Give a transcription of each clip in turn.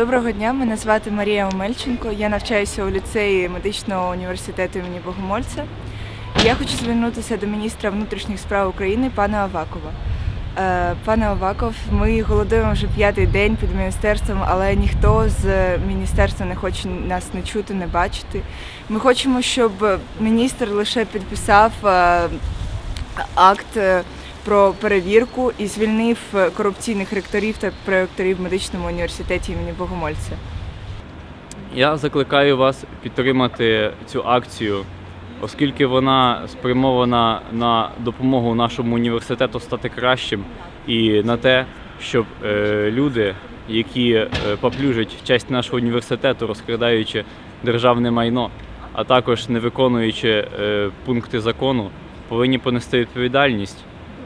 Доброго дня, мене звати Марія Омельченко. Я навчаюся у ліцеї медичного університету імені Богомольця. Я хочу звернутися до міністра внутрішніх справ України пана Авакова. Е, Пане Аваков, ми голодуємо вже п'ятий день під міністерством, але ніхто з міністерства не хоче нас не чути, не бачити. Ми хочемо, щоб міністр лише підписав е, акт е, про перевірку і звільнив е, корупційних ректорів та проректорів в медичному університеті імені Богомольця. Я закликаю вас підтримати цю акцію, оскільки вона спрямована на допомогу нашому університету стати кращим і на те, щоб е, люди, які е, поплюжать честь нашого університету, розкрадаючи державне майно, а також не виконуючи пункти закону, повинні понести відповідальність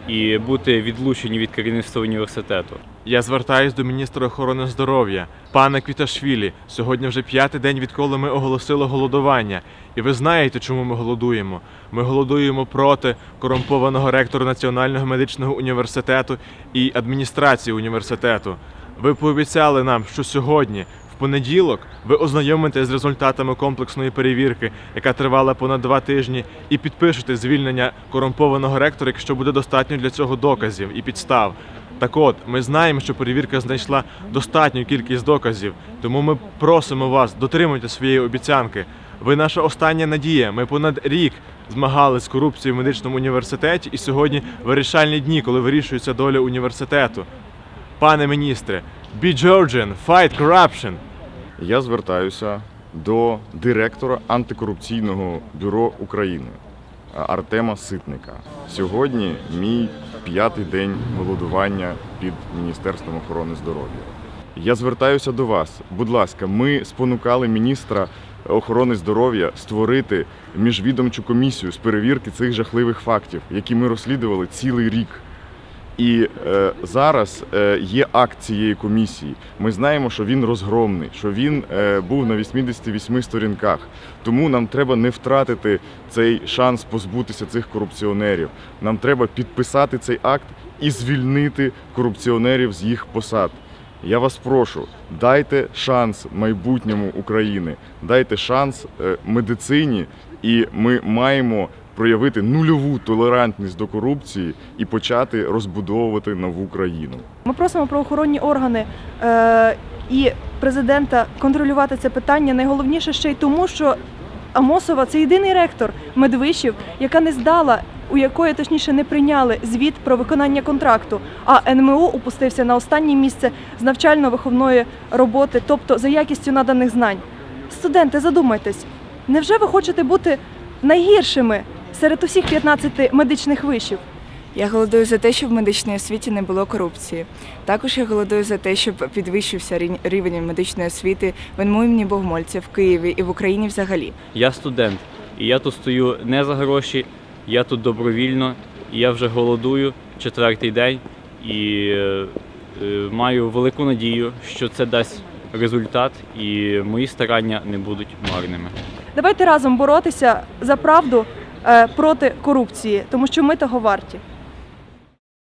і бути відлучені від керівництва університету. Я звертаюсь до міністра охорони здоров'я, пана Квіташвілі. Сьогодні вже п'ятий день, відколи ми оголосили голодування. І ви знаєте, чому ми голодуємо? Ми голодуємо проти корумпованого ректора Національного медичного університету і адміністрації університету. Ви пообіцяли нам, що сьогодні, понеділок, ви ознайомитесь з результатами комплексної перевірки, яка тривала понад два тижні, і підпишете звільнення корумпованого ректора, якщо буде достатньо для цього доказів і підстав. Так от, ми знаємо, що перевірка знайшла достатню кількість доказів, тому ми просимо вас дотримуйте своєї обіцянки. Ви наша остання надія. Ми понад рік змагалися з корупцією в медичному університеті, і сьогодні вирішальні дні, коли вирішується доля університету. Пане міністре, be Georgian, fight corruption! Я звертаюся до директора антикорупційного бюро України Артема Ситника. Сьогодні мій п'ятий день голодування під Міністерством охорони здоров'я. Я звертаюся до вас. Будь ласка, ми спонукали міністра охорони здоров'я створити міжвідомчу комісію з перевірки цих жахливих фактів, які ми розслідували цілий рік. І е, зараз е, є акт цієї комісії. Ми знаємо, що він розгромний, що він е, був на 88 сторінках. Тому нам треба не втратити цей шанс позбутися цих корупціонерів. Нам треба підписати цей акт і звільнити корупціонерів з їх посад. Я вас прошу, дайте шанс майбутньому України, дайте шанс е, медицині, і ми маємо проявити нульову толерантність до корупції і почати розбудовувати нову країну. Ми просимо правоохоронні органи е, і президента контролювати це питання. Найголовніше ще й тому, що Амосова це єдиний ректор медвишів, яка не здала, у якої точніше не прийняли звіт про виконання контракту. А НМУ опустився на останнє місце з навчально-виховної роботи, тобто за якістю наданих знань. Студенти, задумайтесь, невже ви хочете бути найгіршими серед усіх 15 медичних вишів? Я голодую за те, щоб в медичній освіті не було корупції. Також я голодую за те, щоб підвищився рівень- медичної освіти в НМУ імені Богомольця, в Києві і в Україні взагалі. Я студент, і я тут стою не за гроші, я тут добровільно, і я вже голодую четвертий день і е, е, маю велику надію, що це дасть результат, і мої старання не будуть марними. Давайте разом боротися за правду проти корупції, тому що ми того варті.